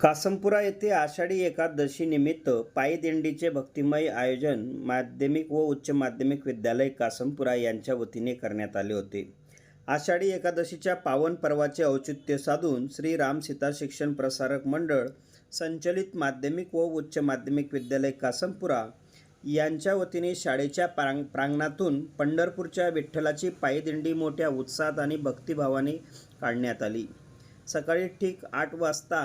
कासमपुरा येथे आषाढी एकादशीनिमित्त पायीदिंडीचे भक्तिमय आयोजन माध्यमिक व उच्च माध्यमिक विद्यालय कासमपुरा यांच्या वतीने करण्यात आले होते. आषाढी एकादशीच्या पावन पर्वाचे औचित्य साधून श्री राम सीता शिक्षण प्रसारक मंडळ संचलित माध्यमिक व उच्च माध्यमिक विद्यालय कासमपुरा यांच्या वतीने शाळेच्या प्रांग प्रांगणातून पंढरपूरच्या विठ्ठलाची पायदिंडी मोठ्या उत्साहात आणि भक्तिभावाने काढण्यात आली. सकाळी ठीक आठ वाजता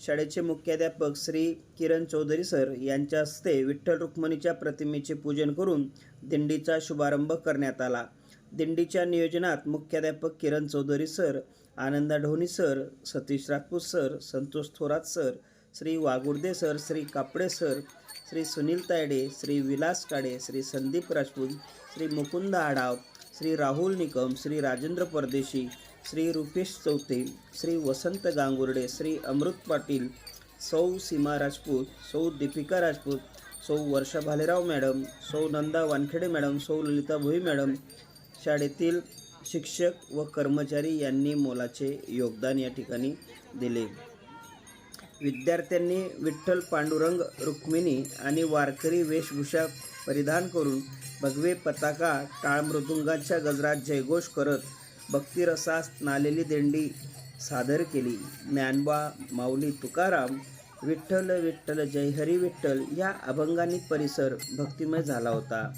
शाळेचे मुख्याध्यापक श्री किरण चौधरी सर यांच्या हस्ते विठ्ठल रुक्मिणीच्या प्रतिमेचे पूजन करून दिंडीचा शुभारंभ करण्यात आला. दिंडीच्या नियोजनात मुख्याध्यापक Kiran Chaudhari sir Ananda Dhoni sir Satish Rajput sir Santosh Thorat sir Shri Vagurde sir Shri Kapade sir Shri Sunil Tayde Shri Vilas Kade Shri Sandeep Rajput Shri Mukund आडाव श्री राहुल निकम श्री राजेंद्र परदेशी श्री रुपेश चौथे श्री वसंत गांगुर्डे श्री अमृत पाटील सौ सीमा राजपूत सौ दीपिका राजपूत सौ वर्षा भालेराव मॅडम सौ नंदा वानखेडे मॅडम सौ ललिता भोई मॅडम शाळेतील शिक्षक व कर्मचारी यांनी मोलाचे योगदान या ठिकाणी दिले. विद्यार्थ्यांनी विठ्ठल पांडुरंग रुक्मिणी आणि वारकरी वेशभूषा परिधान करून भगवे पताका टाळ मृदुंगाच्या गजरात जयघोष करत भक्तिरसास नालेली दिंडी सादर केली. ज्ञानबा माऊली तुकाराम विठ्ठल विठ्ठल जय हरी विठ्ठल या अभंगांनी परिसर भक्तिमय झाला होता.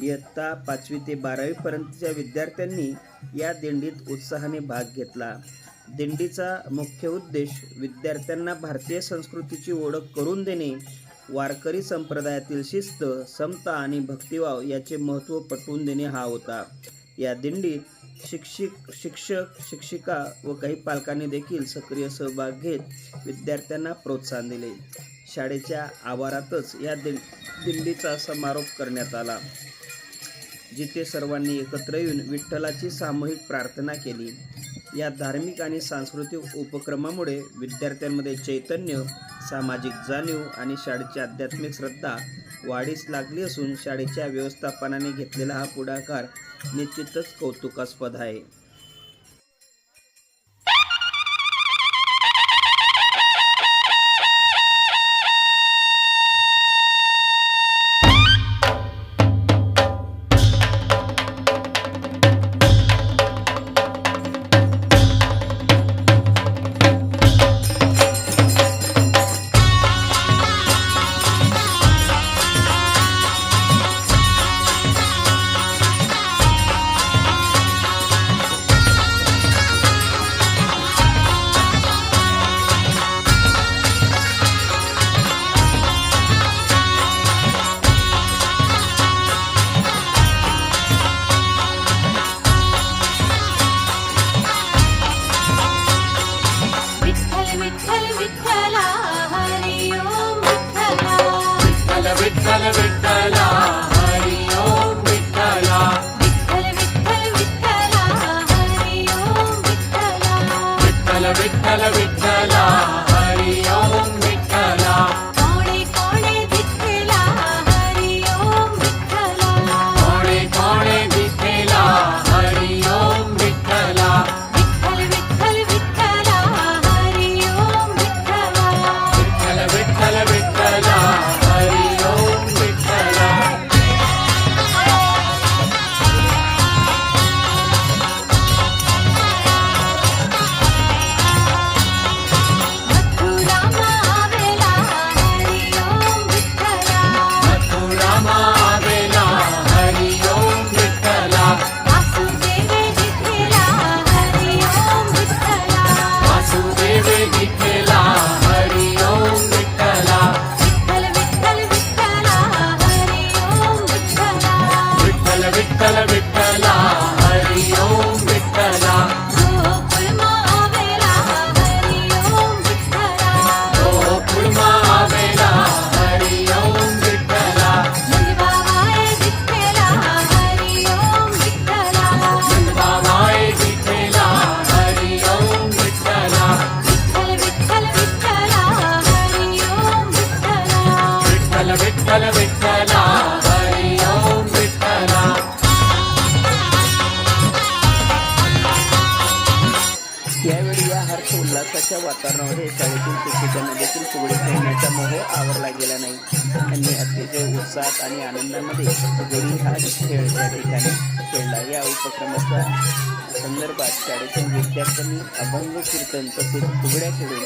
इयत्ता पाचवी ते बारावीपर्यंतच्या विद्यार्थ्यांनी या दिंडीत उत्साहाने भाग घेतला. दिंडीचा मुख्य उद्देश विद्यार्थ्यांना भारतीय संस्कृतीची ओळख करून देणे वारकरी संप्रदायातील शिस्त समता आणि भक्तिभाव याचे महत्त्व पटवून देणे हा होता. या दिंडीत शिक्षिक शिक्षक शिक्षिका व काही पालकांनी देखील सक्रिय सहभाग घेत विद्यार्थ्यांना प्रोत्साहन दिले. शाळेच्या आवारातच या दिं दिंडीचा समारोप करण्यात आला. जिथे सर्वांनी एकत्र येऊन विठ्ठलाची सामूहिक प्रार्थना केली. या धार्मिक आणि सांस्कृतिक उपक्रमामुळे विद्यार्थ्यांमध्ये चैतन्य सामाजिक जाणीव आणि शाळेची आध्यात्मिक श्रद्धा वाढीस लागली असून शाळेच्या व्यवस्थापनाने घेतलेला हा पुढाकार निश्चितच कौतुकास्पद आहे. विठ्ठल विठ्ठल विठ्ठला हरी ओम विठ्ठला विठ्ठल आवरला गेला नाही. त्यांनी अतिशय उत्साहात आणि आनंदामध्ये फुगडी हा खेळ त्या ठिकाणी खेळला. या उपक्रमाच्या संदर्भात शाळेतील विद्यार्थ्यांनी अभंग कीर्तन तसेच फुगड्या खेळून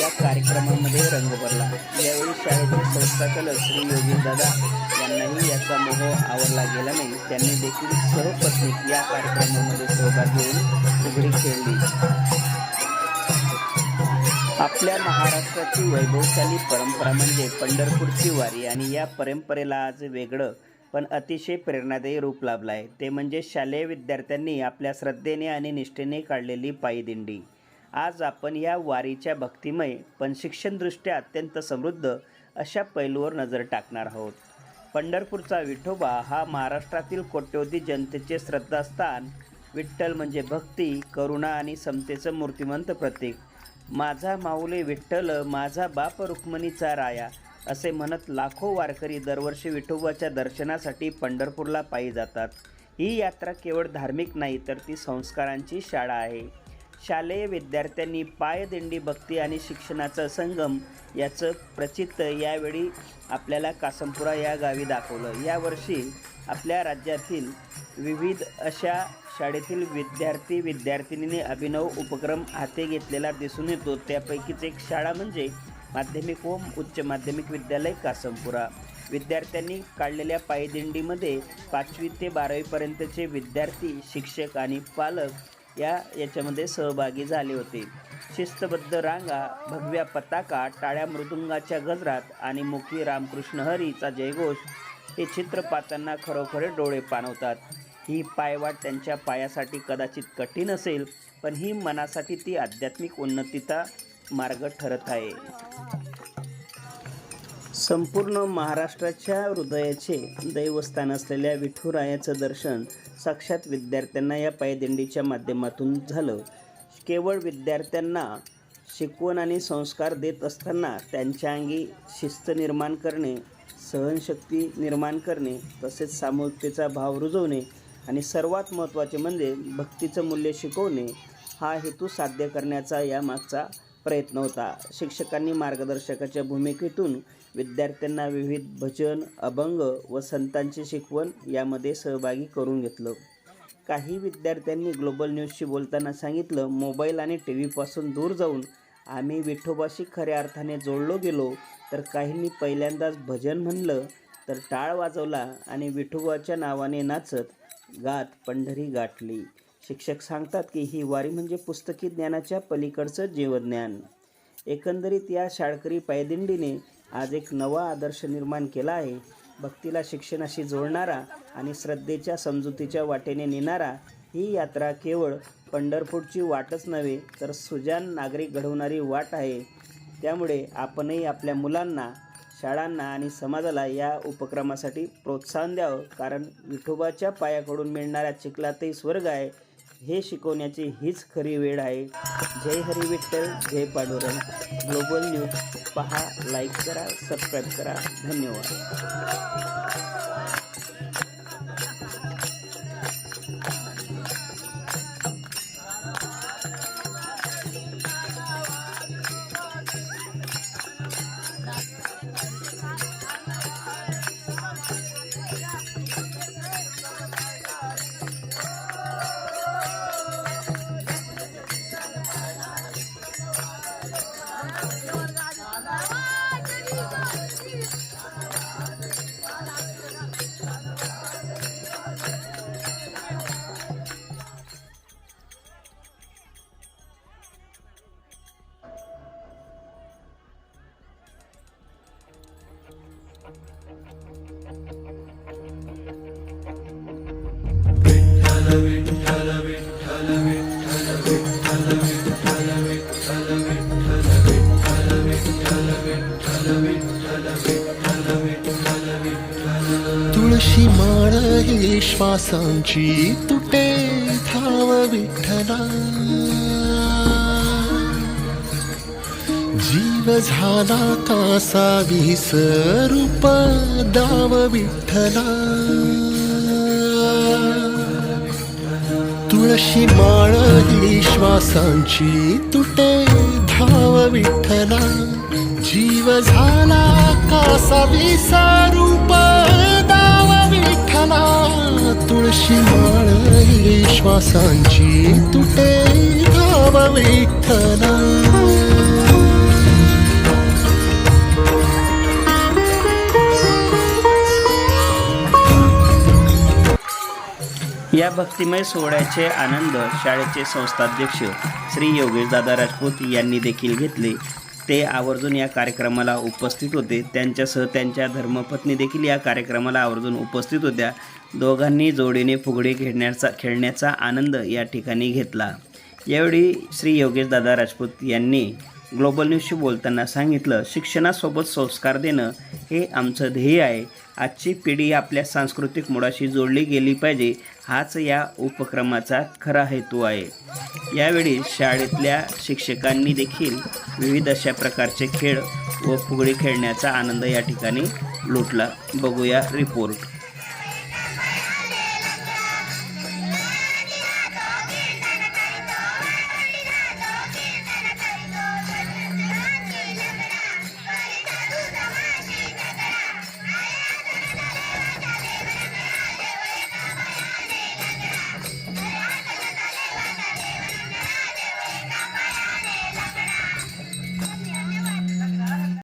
या कार्यक्रमामध्ये रंग भरला. यावेळी शाळेचे संस्थाचालक श्री योगेश दादा यांनाही याचा मोह आवरला गेला नाही. त्यांनी देखील सर्वपत्नी या कार्यक्रमामध्ये सहभाग घेऊन फुगडी खेळली. आपल्या महाराष्ट्राची वैभवशाली परंपरा म्हणजे पंढरपूरची वारी आणि या परंपरेला आज वेगळं पण अतिशय प्रेरणादायी रूप लाभलं आहे ते म्हणजे शालेय विद्यार्थ्यांनी आपल्या श्रद्धेने आणि निष्ठेने काढलेली पायदिंडी. आज आपण या वारीच्या भक्तिमय पण शिक्षणदृष्ट्या अत्यंत समृद्ध अशा पैलूवर नजर टाकणार आहोत. पंढरपूरचा विठोबा हा महाराष्ट्रातील कोट्यवधी जनतेचे श्रद्धास्थान विठ्ठल म्हणजे भक्ती करुणा आणि समतेचं मूर्तिमंत प्रतीक. माझा माऊली विठ्ठल माझा बाप रुक्मिणीचा राया असे म्हणत लाखो वारकरी दरवर्षी विठोबाच्या दर्शनासाठी पंढरपूरला पायी जातात. ही यात्रा केवळ धार्मिक नाही तर ती संस्कारांची शाळा आहे. शालेय विद्यार्थ्यांनी पायदिंडी भक्ती आणि शिक्षणाचा संगम याचं प्रचित यावेळी आपल्याला कासमपुरा या गावी दाखवलं. यावर्षी आपल्या राज्यातील विविध अशा शाळेतील विद्यार्थी विद्यार्थिनीने अभिनव उपक्रम हाती घेतलेला दिसून येतो. त्यापैकीच एक शाळा म्हणजे माध्यमिक व उच्च माध्यमिक विद्यालय कासमपुरा. विद्यार्थ्यांनी काढलेल्या पायदिंडीमध्ये पाचवी ते बारावीपर्यंतचे विद्यार्थी शिक्षक आणि पालक या याच्यामध्ये सहभागी झाले होते. शिस्तबद्ध रांगा भगव्या पताका टाळ्या मृदुंगाच्या गजरात आणि मुखी रामकृष्ण हरीचा जयघोष हे चित्र पाहताना खरोखर डोळे पाणवतात ही पायवाट त्यांच्या पायासाठी कदाचित कठीण असेल पण ही मनासाठी ती आध्यात्मिक उन्नतीचा मार्ग ठरत आहे. संपूर्ण महाराष्ट्राच्या हृदयाचे दैवस्थान असलेल्या विठुरायाचं दर्शन साक्षात विद्यार्थ्यांना या पायदिंडीच्या माध्यमातून झालं. केवळ विद्यार्थ्यांना शिकवण आणि संस्कार देत असताना त्यांच्या अंगी शिस्त निर्माण करणे सहनशक्ती निर्माण करणे तसेच सामूहिकतेचा भाव रुजवणे आणि सर्वात महत्त्वाचे म्हणजे भक्तीचं मूल्य शिकवणे हा हेतू साध्य करण्याचा यामागचा प्रयत्न होता. शिक्षकांनी मार्गदर्शकाच्या भूमिकेतून विद्यार्थ्यांना विविध भजन अभंग व संतांची शिकवण यामध्ये सहभागी करून घेतलं. काही विद्यार्थ्यांनी ग्लोबल न्यूजशी बोलताना सांगितलं मोबाईल आणि टी व्हीपासून दूर जाऊन आम्ही विठोबाशी खऱ्या अर्थाने जोडलो गेलो तर काहींनी पहिल्यांदाच भजन म्हणलं तर टाळ वाजवला आणि विठोबाच्या नावाने नाचत गात पंढरी गाठली. शिक्षक सांगतात की ही वारी म्हणजे पुस्तकी ज्ञानाच्या पलीकडचं जीवज्ञान. एकंदरीत या शाळकरी पायदिंडीने आज एक नवा आदर्श निर्माण केला आहे. भक्तीला शिक्षणाशी जोडणारा आणि श्रद्धेच्या समजुतीच्या वाटेने नेणारा ही यात्रा केवळ पंढरपूरची वाटच नव्हे तर सुजान नागरिक घडवणारी वाट आहे. त्यामुळे आपणही आपल्या मुलांना शाळांना आणि समाजाला या उपक्रमासाठी प्रोत्साहन द्यावं. कारण विठोबाच्या पायाकडून मिळणाऱ्या चिखलातही स्वर्ग आहे. हे शिकवण्याची हीच खरी वेळ आहे. जय हरी विठ्ठल जय पांडुरंग. ग्लोबल न्यूज पहा लाईक करा सबस्क्राईब करा. धन्यवाद. तुळशी माळ श्वासांची तुटे धाव विठ्ठला. जीव झाला कासा विसरूप दाव विठ्ठला. तुळशी माळ ही श्वासांची तुटे धाव विठ्ठला. जीव झाला कासा विसारूप विश्वासांची तुटे भाव विठ्ठला या भक्तिमय सोहळ्याचे आनंद शाळेचे संस्थाध्यक्ष श्री योगेश दादा राजपूत यांनी देखील घेतले. ते आवर्जून या कार्यक्रमाला उपस्थित होते. त्यांच्यासह त्यांच्या धर्मपत्नी देखील या कार्यक्रमाला आवर्जून उपस्थित होत्या. दोघांनी जोडीने फुगडी खेळण्याचा खेळण्याचा आनंद या ठिकाणी घेतला. यावेळी श्री योगेश दादा राजपूत यांनी ग्लोबल न्यूजशी बोलताना सांगितलं शिक्षणासोबत संस्कार देणं हे आमचं ध्येय आहे. आजची पिढी आपल्या सांस्कृतिक मुळाशी जोडली गेली पाहिजे हाच या उपक्रमाचा खरा हेतू आहे. यावेळी शाळेतल्या शिक्षकांनी देखील विविध अशा प्रकारचे खेळ व फुगडी खेळण्याचा आनंद या ठिकाणी लुटला. बघूया रिपोर्ट.